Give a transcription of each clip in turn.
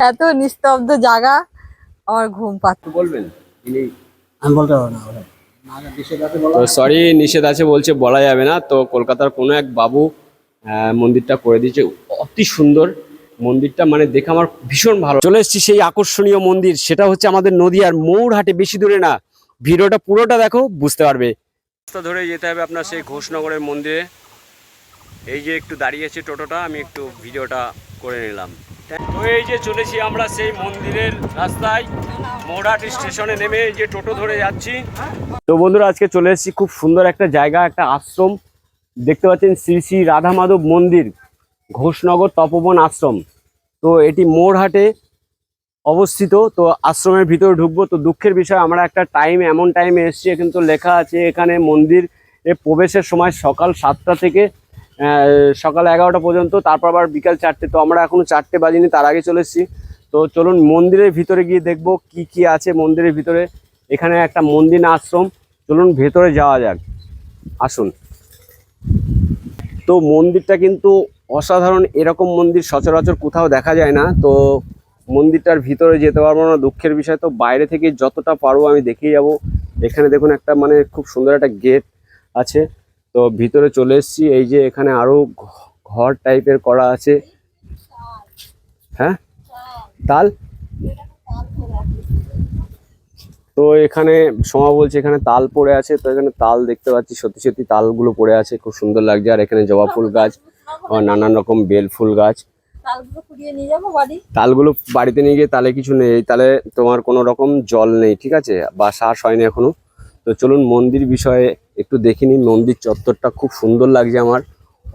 এত নিস্তব্ধ জায়গা আমার ঘুম পাচ্ছে। বলবেন? আমি বলতে পারব না তো সরি নিষেধ আছে বলছে বলা যাবে না। তো কলকাতার কোনো এক বাবু আহ, মন্দিরটা করে দিয়েছে। অতি সুন্দর মন্দিরটা মানে দেখে আমার ভীষণ ভালো। চলে এসেছি সেই আকর্ষণীয় মন্দির সেটা হচ্ছে আমাদের নদীয়ার মৌরহাটে বেশি দূরে না। ভিডিওটা পুরোটা দেখো বুঝতে পারবে। রাস্তা ধরে যেতে হবে আপনার সেই ঘোষনগরের মন্দিরে। এই যে একটু দাঁড়িয়েছে টোটোটা আমি একটু ভিডিওটা করে নিলাম। এই যে চলেছি আমরা সেই মন্দিরের রাস্তায়। মৌরহাট স্টেশনে নেমে যে টোটো ধরে যাচ্ছি। তো বন্ধুরা, আজকে চলে এসেছি খুব সুন্দর একটা জায়গা, একটা আশ্রম। দেখতে পাচ্ছেন শ্রী শ্রী রাধা মাধব মন্দির, ঘোষনগর তপবন আশ্রম। তো এটি মোড়হাটে অবস্থিত। তো আশ্রমের ভিতরে ঢুকবো। তো দুঃখের বিষয়, আমরা একটা টাইম এমন টাইমে এসেছি কিন্তু লেখা আছে, এখানে মন্দির এ প্রবেশের সময় সকাল সাতটা থেকে সকাল এগারোটা পর্যন্ত, তারপর আবার বিকাল চারটে। তো আমরা এখনও চারটে বাজিনি, তার আগে চলে এসেছি। তো চলুন মন্দিরের ভিতরে গিয়ে দেখব কি কি আছে মন্দিরের ভিতরে। এখানে একটা মন্দির আশ্রম। চলুন ভেতরে যাওয়া যাক। আসুন। তো মন্দিরটা কিন্তু অসাধারণ, এরকম মন্দির সচরাচর কোথাও দেখা যায় না। তো মন্দিরটার ভিতরে যেতে পারব না, দুঃখের বিষয়। তো বাইরে থেকে যতটা পারব আমি দেখিয়ে যাব। এখানে দেখুন একটা মানে খুব সুন্দর একটা গেট আছে। তো ভিতরে চলে এসেছি এই যে এখানে আরও ঘ- ঘর টাইপের করা আছে। হ্যাঁ? তাল? তো এখানে সমা বলছে এখানে তাল পড়ে আছে তো এখানে তাল দেখতে পাচ্ছি সত্যি সত্যি তালগুলো পড়ে আছে খুব সুন্দর লাগছে। আর এখানে জবা ফুল গাছ আর নানান রকম বেল ফুল গাছ। তালগুলো কুড়িয়ে নিয়ে যাব বাড়ি? তালগুলো বাড়িতে নিয়ে গিয়ে তালে কিছু নেই এই তালে তোমার কোনো রকম জল নেই ঠিক আছে? বা শ্বাস হয়নি এখনও। তো চলুন মন্দির বিষয়ে একটু দেখে নিই মন্দির চত্বরটা খুব সুন্দর লাগছে আমার।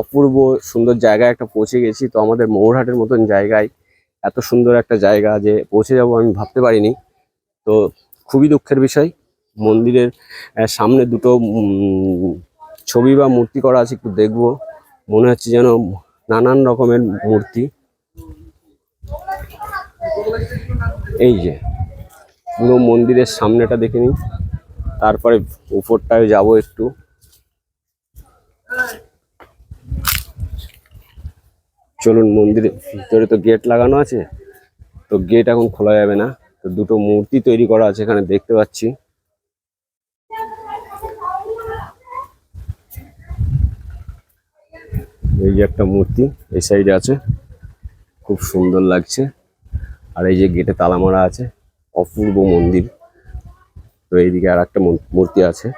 অপূর্ব সুন্দর জায়গায় একটা পৌঁছে গেছি, তো আমাদের মৌরহাটের মতন জায়গায় এত সুন্দর একটা জায়গা যে পৌঁছে যাব আমি ভাবতে পারিনি। তো খুবই দুঃখের বিষয়, মন্দিরের সামনে দুটো ছবি বা মূর্তি করা আছে, একটু দেখব। মনে হচ্ছে যেন নানান রকমের মূর্তি। এই যে, পুরো মন্দিরের সামনেটা দেখে নিই তারপরে উপরটায় যাব একটু। চলুন মন্দিরের ভিতরে তো গেট লাগানো আছে, তো গেট এখন খোলা যাবে না। তো দুটো মূর্তি তৈরি করা আছে এখানে, দেখতে পাচ্ছি। এই যে একটা মূর্তি, এই সাইডে আছে। খুব সুন্দর লাগছে। আর এই যে গেটে তালা মারা আছে, অপূর্ব মন্দির। তো এইদিকে আর একটা মূর্তি আছে।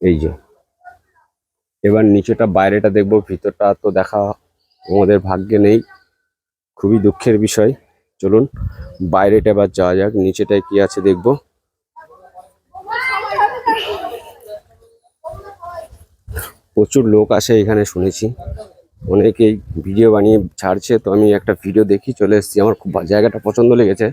এই যে। এবার নিচেটা, বাইরেটা দেখব, ভিতরটা তো দেখা আমাদের ভাগ্যে নেই। খুবই দুঃখের বিষয়। চলুন, বাইরেটা এবার যাওয়া যাক, নিচেটায় কি আছে দেখব। প্রচুর লোক আসে এখানে শুনেছি। অনেকেই ভিডিও বানিয়ে ছাড়ছে তো আমি একটা ভিডিও দেখি চলে এসেছি। আমার খুব জায়গাটা পছন্দ লেগেছে।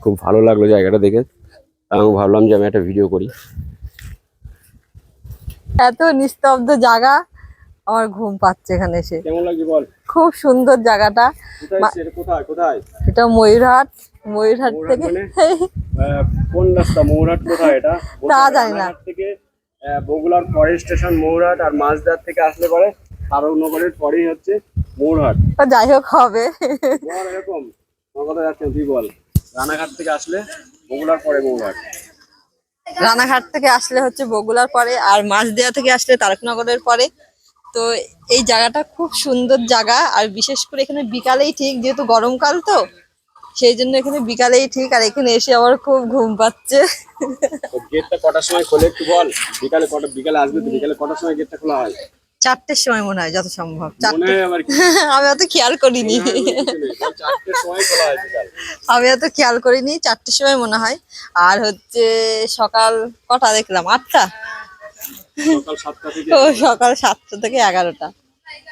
খুব ভালো লাগল জায়গাটা দেখে। আমি ভাবলাম যে আমি একটা ভিডিও করি। এত নিস্তব্ধ জায়গা আমার ঘুম পাচ্ছে এখানে এসে। কেমন লাগছে বল? খুব সুন্দর জায়গাটা। কোথায় এটা? ময়ূরহাট ময়ূরহাট ময়ূরহাট থেকে। মানে? আহ, কোন রাস্তা? মৌরহাট কোথায় এটা? তা জানি না। থেকে আহ, বগুড়ার স্টেশন মৌরহাট আর মাঝদার থেকে আসলে পরে তারকনগরের পরেই হচ্ছে মৌরহাট তা যাই হোক হবে। এরকম আমার কথা যাচ্ছে তুই বল। রানাঘাট থেকে আসলে পরে মৌরহাট রানাঘাট থেকে আসলে হচ্ছে বগুলার পরে আর মাঝদেয়া থেকে আসলে তারকনগরের পরে। তো এই জায়গাটা খুব সুন্দর জায়গা আর বিশেষ করে এখানে বিকালেই ঠিক যেহেতু গরমকাল তো সেই জন্য এখানে বিকালেই ঠিক আর এখানে এসে আমার খুব ঘুম পাচ্ছে। গেটটা কটার সময় খোলে একটু বল? বিকালে কটা বিকালে আসবে তো বিকালে কটার সময় গেটটা খোলা হয়? চারটের সময় মনে হয় যত সম্ভব চারটে আমি অত খেয়াল করিনি। আমি অত খেয়াল করিনি চারটের সময় মনে হয়। আর হচ্ছে সকাল কটা দেখলাম? আটটা? সকাল সাতটা থেকে তো সকাল সাতটা থেকে এগারোটা।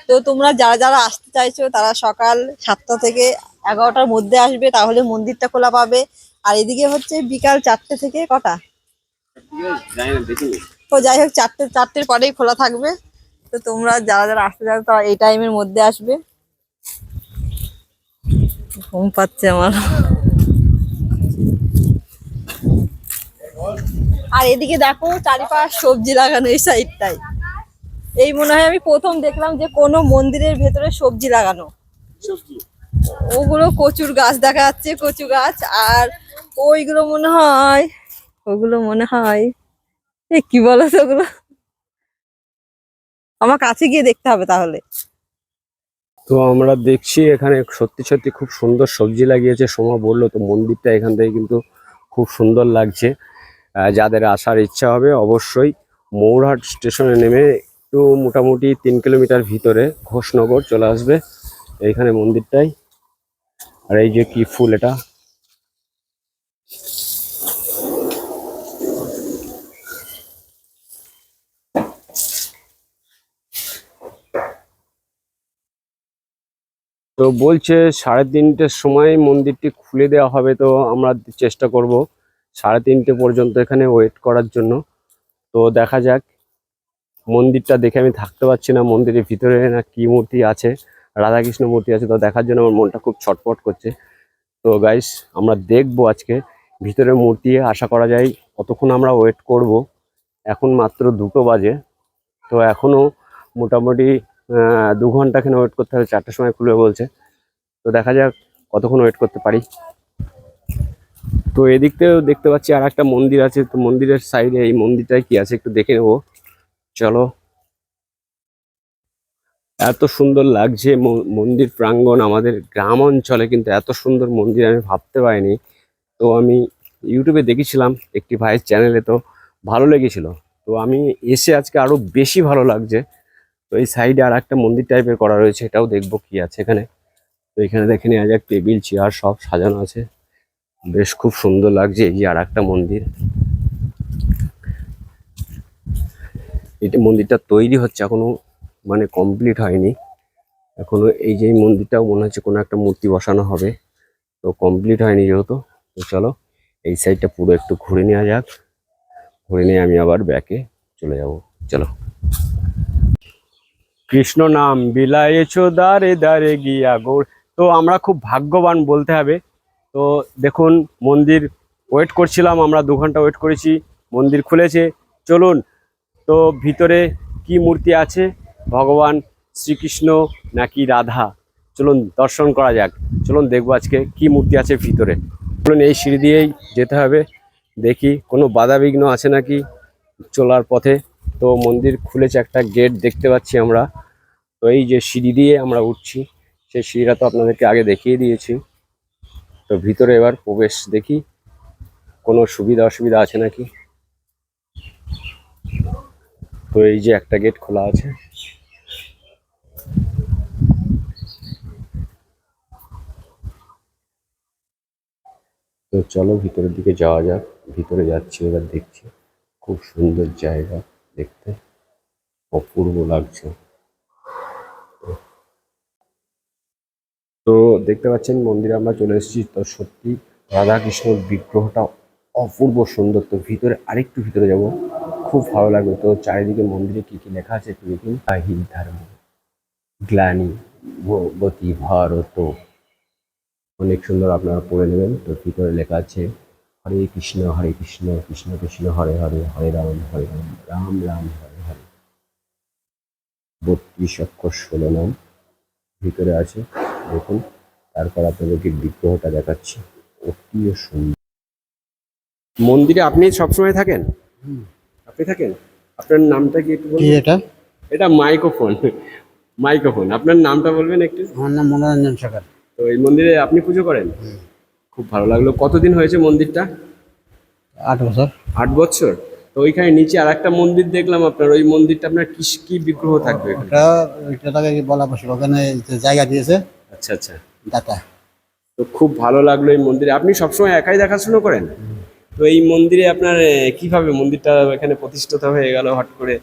তো তোমরা যারা যারা আসতে চাইছো তারা সকাল সাতটা থেকে এগারোটার মধ্যে আসবে তাহলে মন্দিরটা খোলা পাবে। আর এদিকে হচ্ছে বিকাল চারটে থেকে কটা? তো যাই হোক চারটে চারটের পরেই খোলা থাকবে। তো তোমরা যারা যারা আসতে চাও তারা এই টাইমের মধ্যে আসবে। ঘুম পাচ্ছে আমার। আর এদিকে দেখো চারিপাশ সবজি লাগানো এই সাইডটাই এই মনে হয় আমি প্রথম দেখলাম যে কোনো মন্দিরের ভেতরে সবজি লাগানো। ওগুলো কচুর গাছ দেখা যাচ্ছে কচু গাছ। আর ওইগুলো মনে হয় ওগুলো মনে হয় এ কি বলো তো ওগুলো? আমার কাছে গিয়ে দেখতে হবে তাহলে। তো আমরা দেখছি এখানে সত্যি সত্যি খুব সুন্দর সবজি লাগিয়েছে। সোমা বলল, তো মন্দিরটা এখান থেকে কিন্তু খুব সুন্দর লাগছে। যাদের আসার ইচ্ছা হবে অবশ্যই মৌরহাট স্টেশনে নেমে একটু মোটামুটি তিন কিলোমিটার ভিতরে ঘোষনগর চলে আসবে। এইখানে মন্দিরটাই। আর এই যে কি ফুল এটা? তো বলছে সাড়ে তিনটের সময় মন্দিরটি খুলে দেওয়া হবে, তো আমরা চেষ্টা করব সাড়ে তিনটে পর্যন্ত এখানে ওয়েট করার জন্য। তো দেখা যাক, মন্দিরটা দেখে আমি থাকতে পারছি না, মন্দিরের ভিতরে না কি মূর্তি আছে, রাধাকৃষ্ণ মূর্তি আছে, তো দেখার জন্য আমার মনটা খুব ছটফট করছে। তো গাইস আমরা দেখব আজকে, ভিতরে মূর্তি, আশা করা যায় অতক্ষণ আমরা ওয়েট করব। এখন মাত্র দুটো বাজে, তো এখনও মোটামুটি দু ঘণ্টা এখানে ওয়েট করতে হবে, চারটার সময় খুলবে বলছে। তো দেখা যাক কতক্ষণ ওয়েট করতে পারি। তো এদিক থেকেও দেখতে পাচ্ছি আর একটা মন্দির আছে, তো মন্দিরের সাইডে এই মন্দিরটায় কি আছে একটু দেখে নেব। চলো। এত সুন্দর লাগছে মন্দির প্রাঙ্গণ আমাদের গ্রাম অঞ্চলে, কিন্তু এত সুন্দর মন্দির আমি ভাবতে পারিনি। তো আমি ইউটিউবে দেখেছিলাম একটি ভাইয়ের চ্যানেলে তো ভালো লেগেছিল। তো আমি এসে আজকে আরও বেশি ভালো লাগছে। তো এই সাইডে আর একটা মন্দির টাইপের করা রয়েছে, এটাও দেখব কি আছে এখানে। তো এখানে দেখে নেওয়া যাক, টেবিল, চেয়ার সব সাজানো আছে। বেশ খুব সুন্দর লাগছে এই যে আর একটা মন্দির। এটা মন্দিরটা তৈরি হচ্ছে এখনও মানে কমপ্লিট হয়নি। এখনও এই যে মন্দিরটাও মনে হচ্ছে কোনো একটা মূর্তি বসানো হবে। তো কমপ্লিট হয়নি যেহেতু, তো চলো এই সাইডটা পুরো একটু ঘুরে নেওয়া যাক। ঘুরে নিয়ে আমি আবার ব্যাকে চলে যাব। চলো। কৃষ্ণ নাম বিলায়েছো দারে দারে গিয়া গৌর। তো আমরা খুব ভাগ্যবান বলতে হবে। তো দেখুন, মন্দির ওয়েট করছিলাম, আমরা দু ঘণ্টা ওয়েট করেছি, মন্দির খুলেছে। চলুন, তো ভিতরে কি মূর্তি আছে? ভগবান শ্রীকৃষ্ণ নাকি রাধা? চলুন, দর্শন করা যাক। চলুন দেখব আজকে কি মূর্তি আছে ভিতরে। চলুন, এই সিঁড়ি দিয়েই যেতে হবে। দেখি, কোনো বাধা বিঘ্ন আছে নাকি? চলার পথে। তো মন্দির খুলেছে একটা গেট দেখতে পাচ্ছি আমরা। তো এই যে সিঁড়ি দিয়ে আমরা উঠছি, সেই সিঁড়িটা তো আপনাদেরকে আগে দেখিয়ে দিয়েছি। তো ভিতরে এবার প্রবেশ দেখি, কোনো সুবিধা অসুবিধা আছে নাকি? তো এই যে একটা গেট খোলা আছে। তো চলো ভিতরের দিকে যাওয়া যাক, ভিতরে যাচ্ছি, এবার দেখছি। খুব সুন্দর জায়গা। দেখতে অপূর্ব লাগছে। তো দেখতে পাচ্ছেন মন্দিরে আমরা চলে এসেছি। তো সত্যি রাধাকৃষ্ণর বিগ্রহটা অপূর্ব সুন্দর। তো ভিতরে আরেকটু ভিতরে যাব। খুব ভালো লাগবে। তো চারিদিকে মন্দিরে কি কি লেখা আছে একটু দেখুন। আহিল ধর্ম, গ্লানি গতি ভারত। অনেক সুন্দর আপনারা পড়ে নেবেন। তো ভিতরে লেখা আছে হরে কৃষ্ণ হরে কৃষ্ণ কৃষ্ণ কৃষ্ণ হরে হরে হরে রাম হরে রাম রাম রাম হরে হরে। বত্রিশ অক্ষর ষোলো নাম ভিতরে আছে। দেখুন তারপর আপনাদেরকে বিগ্রহটা দেখাচ্ছি। অতিও সুন্দর। মন্দিরে আপনি সবসময় থাকেন? আপনি থাকেন? আপনার নামটা কি একটু বলবেন? এটা? এটা মাইক্রোফোন। মাইক্রোফোন। আপনার নামটা বলবেন একটু? আমার নাম মনোরঞ্জন সরকার। তো এই মন্দিরে আপনি পুজো করেন? খুব ভালো লাগল। কতদিন হয়েছে মন্দিরটা? আট বছর। আট বছর? তো ওইখানে নিচে আর একটা মন্দির দেখলাম আপনার ওই মন্দিরটা আপনার কি কি বিগ্রহ থাকবে? ওটা ওইটা তাকে বলা ওখানে জায়গা দিয়েছে। আচ্ছা আচ্ছা। দাতা। তো খুব ভালো লাগল এই মন্দিরে। আপনি সবসময় একাই দেখাশোনা করেন? তো এই মন্দিরে আপনার কীভাবে মন্দিরটা এখানে প্রতিষ্ঠিত হয়ে গেল হট করে?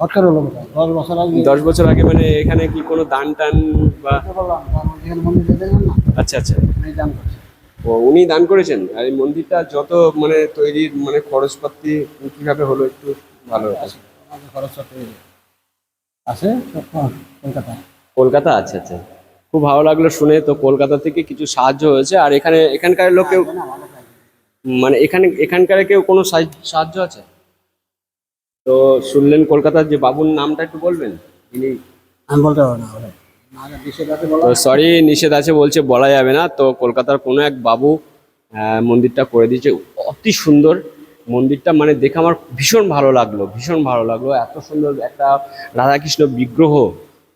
সরকার হলো? দশ বছর আগে। দশ বছর আগে মানে এখানে কি কোনো দান টান বা আচ্ছা আচ্ছা। দান করছি ও উনি দান করেছেন? আর এই মন্দিরটা যত মানে তৈরির মানে খরচপাতি কীভাবে হলো একটু ভালো আছে সব কলকাতায় কলকাতা? আচ্ছা আচ্ছা। খুব ভালো লাগল শুনে। তো কলকাতা থেকে কিছু সাহায্য হয়েছে। আর এখানে এখানকার লোক কেউ মানে এখানে এখানকার কেউ কোনো সাহায্য আছে? তো শুনলেন কলকাতার যে বাবুর নামটা একটু বলবেন? আমি বলতে পারব না তো সরি নিষেধ আছে বলছে, বলা যাবে না। তো কলকাতার কোনো এক বাবু মন্দিরটা করে দিয়েছে। অতি সুন্দর মন্দিরটা। মানে দেখে আমার ভীষণ ভালো লাগল, ভীষণ ভালো লাগল। এত সুন্দর একটা রাধাকৃষ্ণ বিগ্রহ।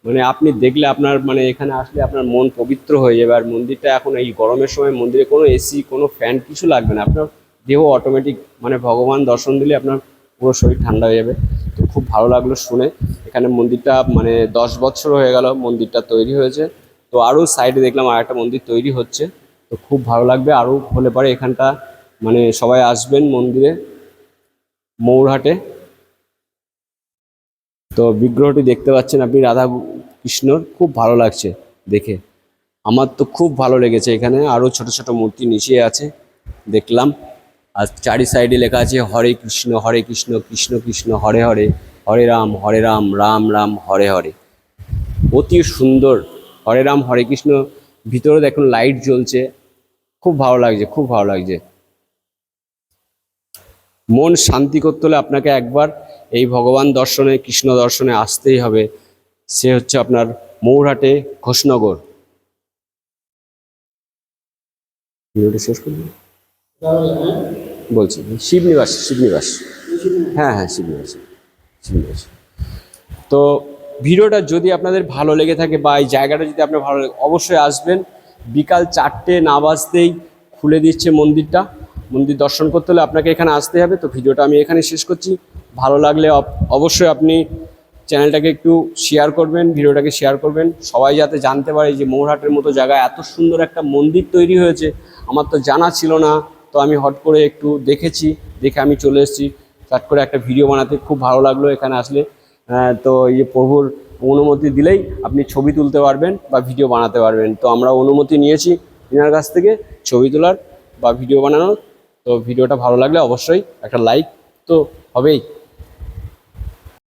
মানে আপনি দেখলে আপনার মানে এখানে আসলে আপনার মন পবিত্র হয়ে যাবে। আর মন্দিরটা এখন এই গরমের সময় মন্দিরে কোনো এসি কোনো ফ্যান কিছু লাগবে না। আপনার দেহ অটোমেটিক মানে ভগবান দর্শন দিলে আপনার পুরো শরীর ঠান্ডা হয়ে যাবে। তো খুব ভালো লাগল শুনে। এখানে মন্দিরটা মানে দশ বছর হয়ে গেল মন্দিরটা তৈরি হয়েছে। তো আরও সাইডে দেখলাম আর একটা মন্দির তৈরি হচ্ছে। তো খুব ভালো লাগবে। আরও হলে পরে এখানটা মানে সবাই আসবেন মন্দিরে, মৌরহাটে। তো বিগ্রহটি দেখতে পাচ্ছেন আপনি রাধা কৃষ্ণর। খুব ভালো লাগছে দেখে। আমার তো খুব ভালো লেগেছে এখানে। আরও ছোট ছোট মূর্তি নিচে আছে। দেখলাম। আর চারি সাইডে লেখা আছে হরে কৃষ্ণ হরে কৃষ্ণ কৃষ্ণ কৃষ্ণ, হরে হরে হরে রাম হরে রাম রাম রাম, হরে হরে। অতি সুন্দর। হরে রাম, হরে কৃষ্ণ। ভিতরে দেখুন লাইট জ্বলছে। খুব ভালো লাগছে, খুব ভালো লাগছে। মন শান্তি করতে হলে আপনাকে একবার এই ভগবান দর্শনে, কৃষ্ণ দর্শনে আসতেই হবে। সে হচ্ছে আপনার মৌরহাটে ঘোষনগর। শেষ করব বলছি, শিবনিবাস শিবনিবাস। হ্যাঁ হ্যাঁ শিবনিবাস শিবনিবাস। তো ভিডিওটা যদি আপনাদের ভালো লেগে থাকে বা এই জায়গাটা যদি আপনার ভালো লাগে অবশ্যই আসবেন। বিকাল চারটে না বাজতেই খুলে দিচ্ছে মন্দিরটা। মন্দির দর্শন করতে হলে আপনাকে এখানে আসতে হবে। তো ভিডিওটা আমি এখানে শেষ করছি। ভালো লাগলে অব- অবশ্যই আপনি চ্যানেলটাকে একটু শেয়ার করবেন, ভিডিওটাকে শেয়ার করবেন। সবাই যাতে জানতে পারে যে মৌরহাটের মতো জায়গায় এত সুন্দর একটা মন্দির তৈরি হয়েছে। আমার তো জানা ছিল না। তো আমি হট করে একটু দেখেছি, দেখে আমি চলে এসেছি। চাট করে একটা ভিডিও বানাতে খুব ভালো লাগল এখানে আসলে। তো এই প্রভুর অনুমতি দিলেই আপনি ছবি তুলতে পারবেন বা ভিডিও বানাতে পারবেন। তো আমরা অনুমতি নিয়েছি এনার কাছ থেকে ছবি তোলার বা ভিডিও বানানোর। তো ভিডিওটা ভালো লাগলে অবশ্যই একটা লাইক তো হবেই।